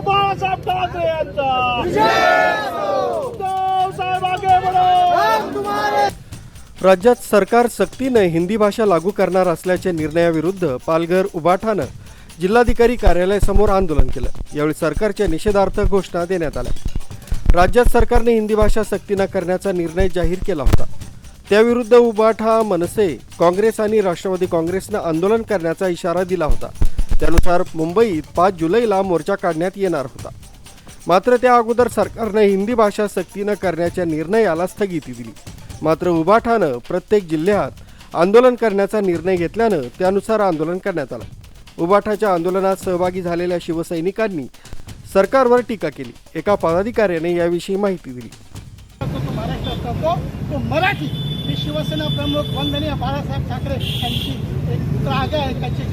बाळासाहेब ठाकरे यांचा. राज्यात सरकार सक्तीनं हिंदी भाषा लागू करणार असल्याच्या निर्णयाविरुद्ध पालघर उभाठानं जिल्हाधिकारी कार्यालयासमोर आंदोलन केलं. यावेळी सरकारच्या निषेधार्थ घोषणा देण्यात आल्या. राज्यात सरकारने हिंदी भाषा सक्ती न करण्याचा निर्णय जाहीर केला होता. त्याविरुद्ध उबाठा मनसे काँग्रेस आणि राष्ट्रवादी काँग्रेसनं आंदोलन करण्याचा इशारा दिला होता. त्यानुसार मुंबईत पाच जुलैला मोर्चा काढण्यात येणार होता. मात्र त्या अगोदर सरकारनं हिंदी भाषा सक्तीनं करण्याच्या निर्णयाला स्थगिती दिली. मात्र उबाठानं प्रत्येक जिल्ह्यात आंदोलन करण्याचा निर्णय घेतल्यानं त्यानुसार आंदोलन करण्यात आलं. उबाठाच्या आंदोलनात सहभागी झालेल्या शिवसैनिकांनी सरकारवर टीका केली. एका पदाधिकाऱ्याने याविषयी माहिती दिली. तो मराठी ही शिवसेना प्रमुख वंदनीय बाळासाहेब ठाकरे यांची एक त्रागा आहे त्याची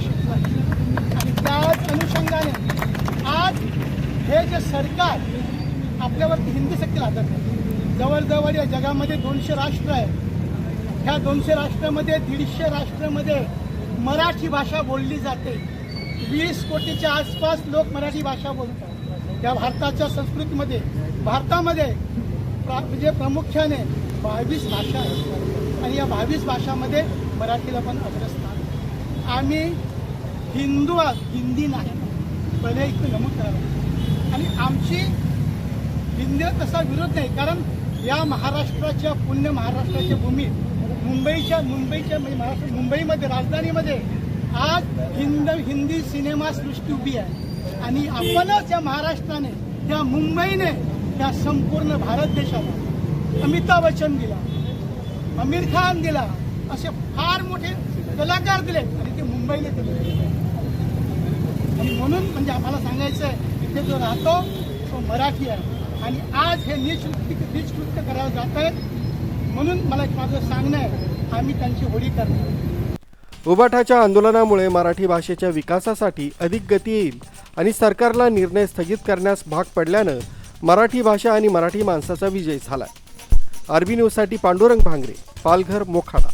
त्याच अनुषंगाने आज हे जे सरकार आपल्यावरती हिंदी सक्ती लादत आहे. जवळजवळ या जगामध्ये दोनशे राष्ट्र आहे ह्या दोनशे राष्ट्रामध्ये दीडशे राष्ट्रामध्ये मराठी भाषा बोलली जाते. वीस कोटीच्या आसपास लोक मराठी भाषा बोलतात. या भारताच्या संस्कृतीमध्ये भारतामध्ये प्रा- म्हणजे प्रामुख्याने बावीस भाषा आहेत. आणि या बावीस भाषामध्ये मराठीला पण अग्रस्थान आम्ही हिंदू हिंदी नाही. पहिले इथं नमूद करावं. आणि आमची हिंदी तसा विरोध नाही. कारण या महाराष्ट्राच्या पुण्य महाराष्ट्राच्या भूमीत मुंबईच्या मुंबईच्या म्हणजे महाराष्ट्र मुंबईमध्ये राजधानीमध्ये आज हिंद हिंदी सिनेमा सृष्टी उभी आहे. आणि आपणच या महाराष्ट्राने त्या मुंबईने त्या संपूर्ण भारत देशाला अमिताभ बच्चन दिला आमिर खान दिला असे फार मोठे कलाकार दिले आणि ते मुंबईने दिले आणि म्हणून म्हणजे आम्हाला सांगायचं आहे इथे जो राहतो तो मराठी आहे. आणि आज हे नीच कृत्य करायला जात आहेत. म्हणून मला एक माझं सांगणं आहे आम्ही त्यांची होळी करतो. उबाठाच्या आंदोलनामुळे मराठी भाषेच्या विकासासाठी अधिक गती येईल आणि सरकारला निर्णय स्थगित करण्यास भाग पडल्यानं मराठी भाषा आणि मराठी माणसाचा विजय झाला आरबी न्यूजसाठी पांडुरंग भांगरे पालघर मोखाडा.